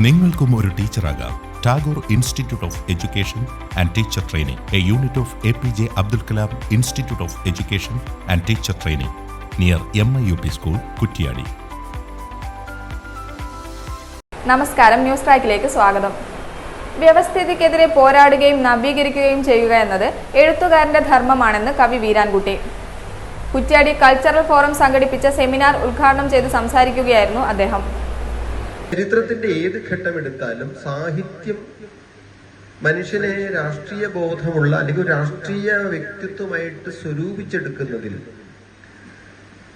നിങ്ങൾക്കും ഒരു ടീച്ചറാകാം. Tagore institute of education and teacher training. A unit of A P J Abdul Kalam institute of education and teacher training. Near M I U P school Kuttiady. നമസ്കാരം news ട്രാക്കിലേക്ക് സ്വാഗതം. വ്യവസ്ഥിതിക്കെതിരെ പോരാടുകയും നവീകരിക്കുകയും ചെയ്യുക എന്നത് എഴുത്തുകാരന്റെ ധർമ്മമാണെന്ന് കവി വീരാൻകുട്ടി. കുറ്റ്യാടി കൾച്ചറൽ ഫോറം സംഘടിപ്പിച്ച seminar ഉദ്ഘാടനം ചെയ്ത് സംസാരിക്കുകയായിരുന്നു അദ്ദേഹം. ചരിത്രത്തിന്റെ ഏത് ഘട്ടം എടുത്താലും സാഹിത്യം മനുഷ്യനെ രാഷ്ട്രീയ ബോധമുള്ള അല്ലെങ്കിൽ രാഷ്ട്രീയ വ്യക്തിത്വമായിട്ട് സ്വരൂപിച്ചെടുക്കുന്നതിൽ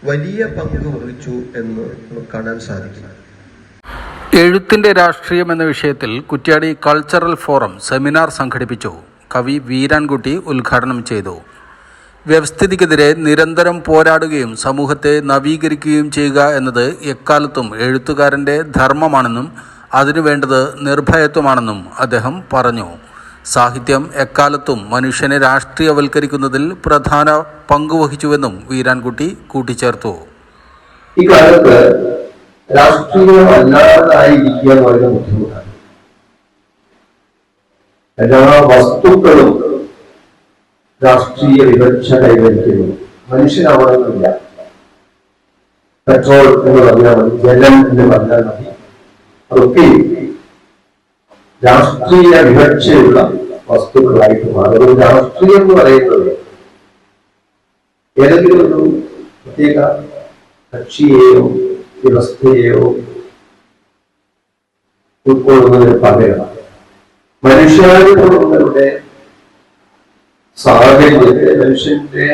വലിയ പങ്ക് വഹിച്ചു എന്ന് നമുക്ക് കാണാൻ സാധിക്കും. എഴുത്തിന്റെ രാഷ്ട്രീയം എന്ന വിഷയത്തിൽ കുറ്റ്യാടി കൾച്ചറൽ ഫോറം സെമിനാർ സംഘടിപ്പിച്ചു. കവി വീരാൻകുട്ടി ഉദ്ഘാടനം ചെയ്തു. വ്യവസ്ഥിതിക്കെതിരെ നിരന്തരം പോരാടുകയും സമൂഹത്തെ നവീകരിക്കുകയും ചെയ്യുക എന്നത് എക്കാലത്തും എഴുത്തുകാരന്റെ ധർമ്മമാണെന്നും അതിനു വേണ്ടത് നിർഭയത്വമാണെന്നും അദ്ദേഹം പറഞ്ഞു. സാഹിത്യം എക്കാലത്തും മനുഷ്യനെ രാഷ്ട്രീയവൽക്കരിക്കുന്നതിൽ പ്രധാന പങ്കുവഹിച്ചുവെന്നും വീരാൻകുട്ടി കൂട്ടിച്ചേർത്തു. ഈ രാഷ്ട്രീയമല്ലാതായിരിക്കുക വളരെ ബുദ്ധിമുട്ടാണ്. എല്ലാ വസ്തുക്കളും രാഷ്ട്രീയ വിവക്ഷ കൈവരിക്കുന്നു. മനുഷ്യനാവണമെന്നില്ല. പെട്രോൾ എന്ന് പറഞ്ഞാൽ മതി ജലം എന്ന് പറഞ്ഞാൽ മതി. അതൊക്കെ രാഷ്ട്രീയ വിവക്ഷയുള്ള വസ്തുക്കളായിട്ട് മാറും. രാഷ്ട്രീയം എന്ന് പറയുന്നത് ഏതെങ്കിലും ഒരു പ്രത്യേക കക്ഷിയെയോ വ്യവസ്ഥയെയോ ഉൾക്കൊള്ളുന്നതിന് പകരം മനുഷ്യാനുഭവങ്ങളുടെ സാഹചര്യത്തെ മനുഷ്യന്റെ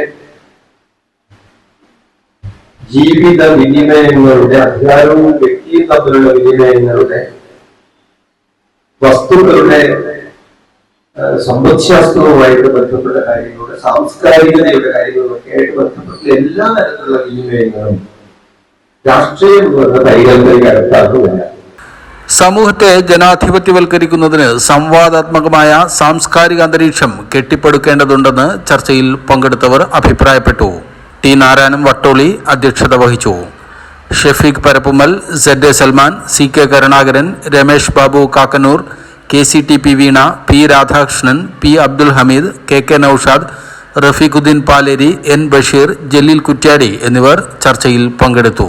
ജീവിത വിനിമയങ്ങളുടെ അധികാരവും വ്യക്തിയും തമ്മിലുള്ള വിനിമയങ്ങളുടെ വസ്തുക്കളുടെ സമ്പദ്ശാസ്ത്രവുമായിട്ട് ബന്ധപ്പെട്ട കാര്യങ്ങളുടെ സാംസ്കാരികതയുടെ കാര്യങ്ങളൊക്കെ ആയിട്ട് ബന്ധപ്പെട്ട എല്ലാ തരത്തിലുള്ള വിനിമയങ്ങളും രാഷ്ട്രീയം എന്ന് കൈകൾക്ക് അടുത്താക്കുന്നില്ല സമൂഹത്തെ ജനാധിപത്യവൽക്കരിക്കുന്നതിന് സംവാദാത്മകമായ സാംസ്കാരിക അന്തരീക്ഷം കെട്ടിപ്പടുക്കേണ്ടതുണ്ടെന്ന് ചർച്ചയിൽ പങ്കെടുത്തവർ അഭിപ്രായപ്പെട്ടു. ടി നാരായണൻ വട്ടോളി അധ്യക്ഷത വഹിച്ചു. Shafeeq Parappumal Z A Salman C K Karunakaran Ramesh Babu Kakkanur K C T P Veena P Radhakrishnan P Abdul Hameed K K Noushad Rafeequddin Paleri N Basheer Jaleel Kuttiady എന്നിവർ ചർച്ചയിൽ പങ്കെടുത്തു.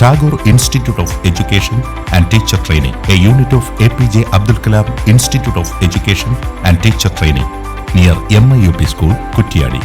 Tagore institute of education and teacher training a unit of A P J Abdul Kalam institute of education and teacher training near M I U P school Kuttiady